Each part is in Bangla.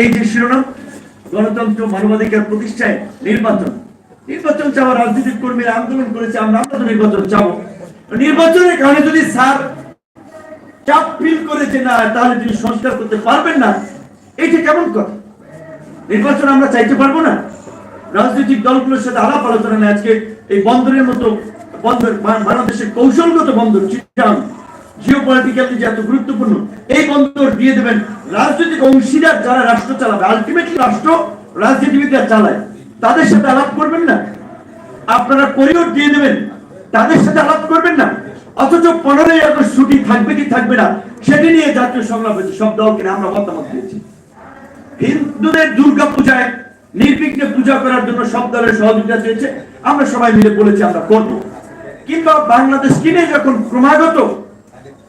এই যে শিরোনাম, গণতন্ত্র মানবাধিকার প্রতিষ্ঠায় নির্বাচন। নির্বাচন চাওয়া রাজনৈতিক কর্মীরা আন্দোলন করেছে, আমরা আমরা তো নির্বাচন চাবো। নির্বাচনের কারণে যদি স্যার চাপ ফিল করেছে না, তাহলে তিনি সংস্কার করতে পারবেন না কেমন কথা? নির্বাচন আমরা চাইতে পারব না। রাজনৈতিক দলগুলোর সাথে আলাপ আলোচনা আজকে, এই বন্দরের মতো বন্দর, বাংলাদেশের কৌশলগত বন্দর জিও পলিটিক্যালি যে এত গুরুত্বপূর্ণ, এই বন্দর দিয়ে দেবেন রাজনৈতিক অংশীদার যারা রাষ্ট্র চালাবে। আলটিমেটলি রাষ্ট্র রাজনীতিবিদরা চালায়। তাদের সাথে আলাপ করবেন না। আপনারা করিডোর দিয়ে দেবেন। তাদের সাথে আলাপ করবেন না। অথচ পনেরোই আগস্ট ছুটি থাকবে কি থাকবে না, সেটি নিয়ে জাতীয় সংলাপ হয়েছে। সব দলকে আমরা মতামত দিয়েছি। হিন্দুদের দুর্গা পূজায় নির্বিঘ্নে পূজা করার জন্য সব দলের সহযোগিতা চেয়েছে। আমরা সবাই মিলে বলেছি আমরা করব। কিংবা বাংলাদেশ কিনে যখন ক্রমাগত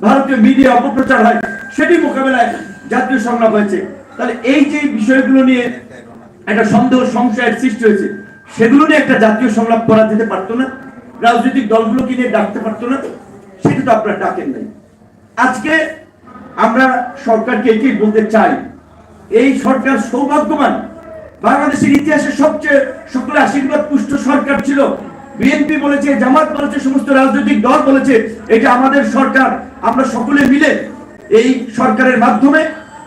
ভারতীয় মিডিয়া অপপ্রচার হয়, সেটি মোকাবেলায় জাতীয় সংলাপ হয়েছে। তাহলে এই যে বিষয়গুলো নিয়ে একটা সন্দেহ, সংশয়ের সৃষ্টি হয়েছে, সেগুলো নিয়ে একটা জাতীয় সংলাপ করা যেতে পারতো না, রাজনৈতিক দলগুলোকে নিয়ে ডাকতে পারতো না, সেটা তো আপনারা ডাকেন নাই। আজকে আমরা সরকারকে এটাই বলতে চাই, এই সরকার সৌভাগ্যবান, বাংলাদেশের ইতিহাসে সবচেয়ে সকলে আশীর্বাদ পুষ্ট সরকার ছিল। বিএনপি বলেছে, জামাত বলেছে, সমস্ত রাজনৈতিক দল বলেছে এটা আমাদের সরকার। আমরা সকলে মিলে এই সরকারের মাধ্যমে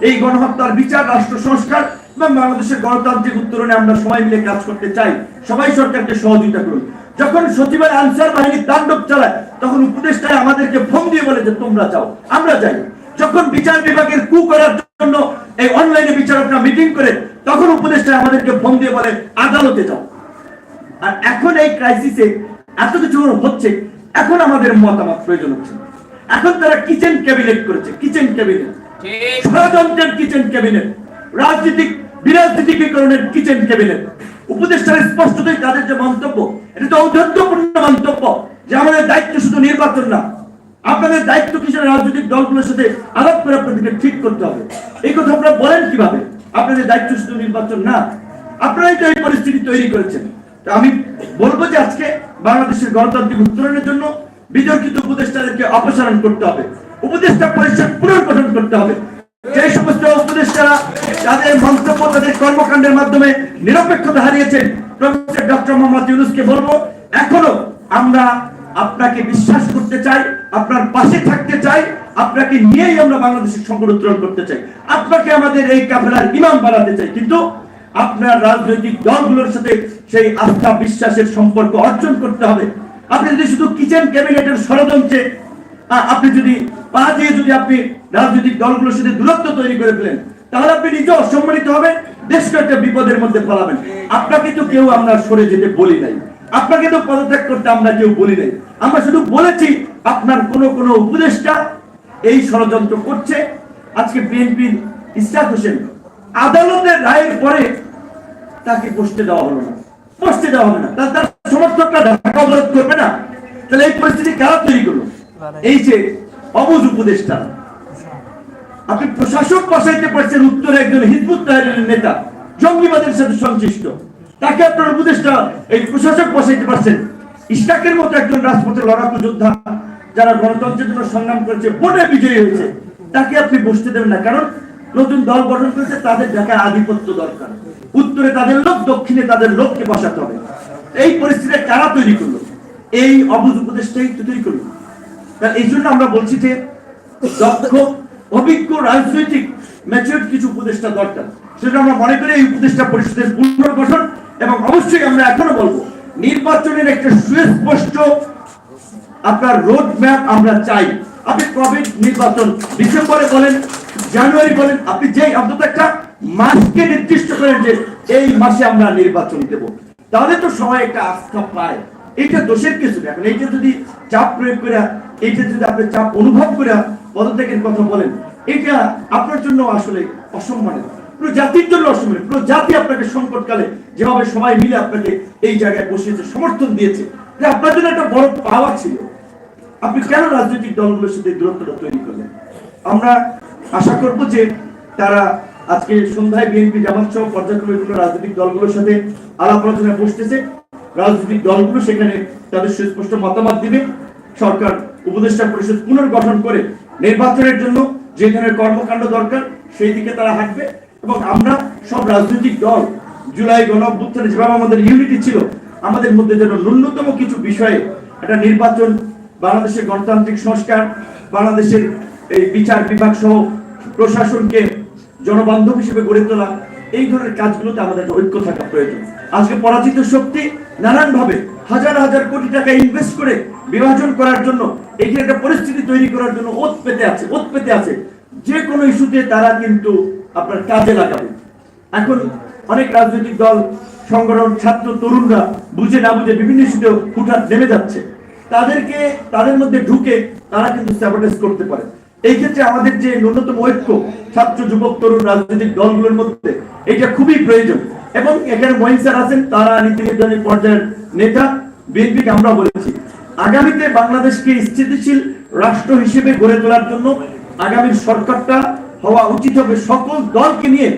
এই গণহত্যার বিচার, রাষ্ট্র সংস্কার এবং বাংলাদেশের গণতান্ত্রিক উত্তরণে আমরা সবাই মিলে কাজ করতে চাই। সবাই সরকারকে সহযোগিতা করুন। যখন সচিবালয় আনসার বাহিনী তাণ্ডব চালায়, তখন উপদেষ্টায় আমাদেরকে ফোন দিয়ে বলে যে, তোমরা যাও, আমরা যাই। যখন বিচার বিভাগের কু করার জন্য এই অনলাইনে বিচারকরা মিটিং করে, তখন উপদেষ্টায় আমাদেরকে ফোন দিয়ে বলে, আদালতে যাও। আর এখন এই ক্রাইসিসে এত কিছু হচ্ছে এখন আমাদের মতামত প্রয়োজন হচ্ছে এখন তারা কিচেন ক্যাবিনেট করেছে কিচেন ক্যাবিনেট ষড়যন্ত্রের কিচেন ক্যাবিনেট রাজনীতিক বিরাজনীতিকরণের কিচেন ক্যাবিনেট উপদেষ্টার স্পষ্টতই তাদের যে মন্তব্য এটা তো ঔদ্ধত্যপূর্ণ মন্তব্য যে আমাদের দায়িত্ব শুধু নির্বাচন না। আপনাদের দায়িত্ব কিসের? রাজনৈতিক দলগুলোর সাথে আলাপ করে আপনাদেরকে ঠিক করতে হবে। এই কথা আপনারা বলেন কীভাবে? আপনাদের দায়িত্ব শুধু নির্বাচন না। আপনারাই তো এই পরিস্থিতি তৈরি করেছেন। তা আমি বলব যে আজকে বাংলাদেশের গণতান্ত্রিক উত্তরণের জন্য বিতর্কিত উপদেষ্টাদেরকে অপসারণ করতে হবে। উপদেষ্টা পরিষদ পুনর্গঠন করতে হবে। যে সমস্ত উপদেষ্টারা তাদের মন্তব্য, তাদের কর্মকাণ্ডের মাধ্যমে নিরপেক্ষতা হারিয়েছেন, প্রফেসর ডক্টর মোহাম্মদ ইউনুসকে বলব, এখনও আমরা আপনাকে বিশ্বাস করতে চাই, আপনার পাশে থাকতে চাই, আপনাকে নিয়েই আমরা বাংলাদেশের সংকট উত্তরণ করতে চাই। আপনাকে আমাদের এই কাফেলার ইমাম বানাতে চাই। কিন্তু আপনার রাজনৈতিক দলগুলোর সাথে সেই আস্থা বিশ্বাসের সম্পর্ক অর্জন করতে হবে। আপনি যদি শুধু কিচেন ক্যাবিনেটের ষড়যন্ত্রে আপনি যদি পা দিয়ে যদি আপনি রাজনৈতিক দলগুলোর সাথে দূরত্ব তৈরি করে ফেলেন, তাহলে আপনি নিজে অসম্মানিত হবেন, দেশকে একটা বিপদের মধ্যে ফলাবেন। আপনাকে তো কেউ আমরা সরে যেতে বলি নাই। আপনাকে তো পদত্যাগ করতে আমরা কেউ বলি নাই। আমরা শুধু বলেছি, আপনার কোন কোন উপদেষ্টা এই ষড়যন্ত্র করছে। আজকে বিএনপির ইসরাত হোসেন আদালতের রায়ের পরে তাকে বসতে দেওয়া হলো না। বসতে দেওয়া হবে না। তার সমর্থকরা ঢাকা অবরোধ করবে না। তাহলে এই পরিস্থিতি কারা তৈরি করল? এই যে অবুজ উপদেষ্টা। আপনি প্রশাসক বসাইতে পারছেন উত্তরে একজন হিজবুত তাহরিরের নেতা। জঙ্গিবাদের সাথে সংশ্লিষ্ট। তাকে আপনার উপদেষ্টা এই প্রশাসক বসাইতে পারছেন। ইস্টাকের মতো একজন রাজপথের লড়াকু যোদ্ধা যারা গণতন্ত্রের জন্য সংগ্রাম করেছে, ভোটে বিজয়ী হয়েছে, তাকে আপনি বসতে দেবেন না। কারণ নতুন দল গঠন করেছে, তাদের ঢাকায় আধিপত্য দরকার। উত্তরে তাদের লোক, দক্ষিণে তাদের লোককে বসাতে হবে। এই পরিস্থিতি কারা তৈরি করল? এই অবুজ উপদেশটাই তো তৈরি করল। এই জন্য আমরা বলছি যে দক্ষ, অভিজ্ঞ, রাজনৈতিক ম্যাচিউর কিছু উপদেষ্টা দরকার। সেটা আমরা মনে করি এই উপদেষ্টা পরিষদের পুনর্গঠন এবং অবশ্যই আমরা এখনও বলব, নির্বাচনের একটা সুস্পষ্ট আপনার রোড ম্যাপ আমরা চাই। আপনি কবে নির্বাচন? ডিসেম্বরে বলেন জানুয়ারি বলেন, আপনি যেই অন্তত একটা মাসকে নির্দিষ্ট করেন যে এই মাসে আমরা নির্বাচন দেব। তাহলে তো সবাই একটা আস্থা পায়। এইটা দোষের কিছু না। এখন এইটা যদি চাপ প্রয়োগ করে এইটা যদি আপনি চাপ অনুভব করে পদত্যাগের কথা বলেন এটা আপনার জন্য আসলে অসম্মানের। পুরো জাতির জন্য অসম্মানের। পুরো জাতি আপনাকে সংকটকালে যেভাবে সবাই মিলে আপনাকে এই জায়গায় বসিয়েছে, সমর্থন দিয়েছে যে আপনার জন্য একটা বড় পাওয়া ছিল। আপনি কেন রাজনৈতিক দলগুলোর সাথে দূরত্বটা তৈরি করলেন? আমরা আশা করব যে তারা আজকে সন্ধ্যায় বিএনপি জামাত সহ পর্যায়ক্রমে বিভিন্ন রাজনৈতিক দলগুলোর সাথে আলাপ আলোচনায় বসতেছে। রাজনৈতিক দলগুলো সেখানে তাদের সুস্পষ্ট মতামত দিবে। সরকার উপদেষ্টা পরিষদ পুনর্গঠন করে নির্বাচনের জন্য যে ধরনের কর্মকাণ্ড দরকার, সেই দিকে তারা হাঁটবে এবং আমরা সব রাজনৈতিক দল, জুলাই গণ অভ্যুত্থানে যেভাবে আমাদের ইউনিটি ছিল, আমাদের মধ্যে যেন ন্যূনতম কিছু বিষয়ে একটা নির্বাচন, বাংলাদেশের গণতান্ত্রিক সংস্কার, বাংলাদেশের এই বিচার বিভাগ সহ প্রশাসনকে জনবান্ধব হিসেবে গড়ে তোলা, এই ধরনের কাজগুলোতে আমাদের ঐক্য থাকা প্রয়োজন। আজকে পরাজিত শক্তি নানান ভাবে হাজার হাজার কোটি টাকা ইনভেস্ট করে বিভাজন করার জন্য, এখানে একটা পরিস্থিতি তৈরি করার জন্য ওত পেতে আছে, ওত পেতে আছে। যে কোনো ইস্যুতে তারা কিন্তু আপনার কাজে লাগাবে। এখন অনেক রাজনৈতিক দল, সংগঠন, ছাত্র, তরুণরা বুঝে না বুঝে বিভিন্ন ইস্যুতে হুঠাৎ নেমে যাচ্ছে। তাদেরকে, তাদের মধ্যে ঢুকে তারা কিন্তু স্যাবোটেজ করতে পারে। এই ক্ষেত্রে আমাদের যে ন্যূনতম ঐক্য, ছাত্র, যুবক, তরুণ রাজনৈতিক দলগুলোর মধ্যে, এটা খুবই প্রয়োজন। এবং এখানে মহিন স্যার আছেন, তারা নীতি নির্ধারণী পর্যায়ের নেতা, বিএনপিকে আমরা বলেছি। আগামীতে বাংলাদেশকে স্থিতিশীল রাষ্ট্র হিসেবে গড়ে তোলার জন্য আগামী সরকারটা হওয়া উচিত হবে সকল দলকে নিয়ে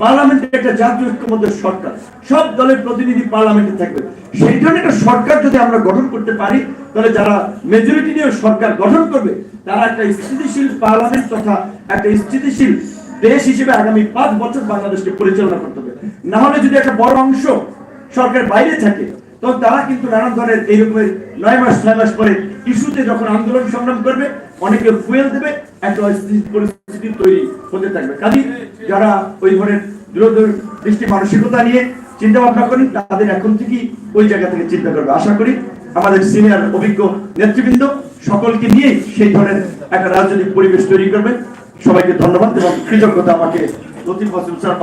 পার্লামেন্টে একটা জাতীয় ঐক্যমতের সরকার। সব দলের প্রতিনিধি পার্লামেন্টে থাকবে। সেই জন্য একটা সরকার যদি আমরা গঠন করতে পারি, তাহলে যারা মেজরিটি নিয়ে সরকার গঠন করবে, তারা একটা স্থিতিশীল পার্লামেন্ট তথা একটা স্থিতিশীল দেশ হিসেবে আগামী পাঁচ বছর বাংলাদেশকে পরিচালনা করতে হবে। না হলে যদি একটা বড় অংশ সরকার বাইরে থাকে, তখন তারা কিন্তু নানান ধরনের এই রকমের নয় মাস, ছয় মাস পরে ইস্যুতে যখন আন্দোলন সংগ্রাম করবে, অনেকে ফুয়েল দেবে একটা পরিস্থিতি তৈরি হতে থাকবে। কাজে যারা ওই ধরনের দৃষ্টি মানসিকতা নিয়ে চিন্তা ভাবনা করেন, তাদের এখন থেকেই ওই জায়গা থেকে চিন্তা করবে। আশা করি আমাদের সিনিয়র অভিজ্ঞ নেতৃবৃন্দ সকলকে নিয়ে সেই ধরনের একটা রাজনৈতিক পরিবেশ তৈরি করবে সবাইকে ধন্যবাদ এবং কৃতজ্ঞতা আমাকে লতিফ বছর স্যার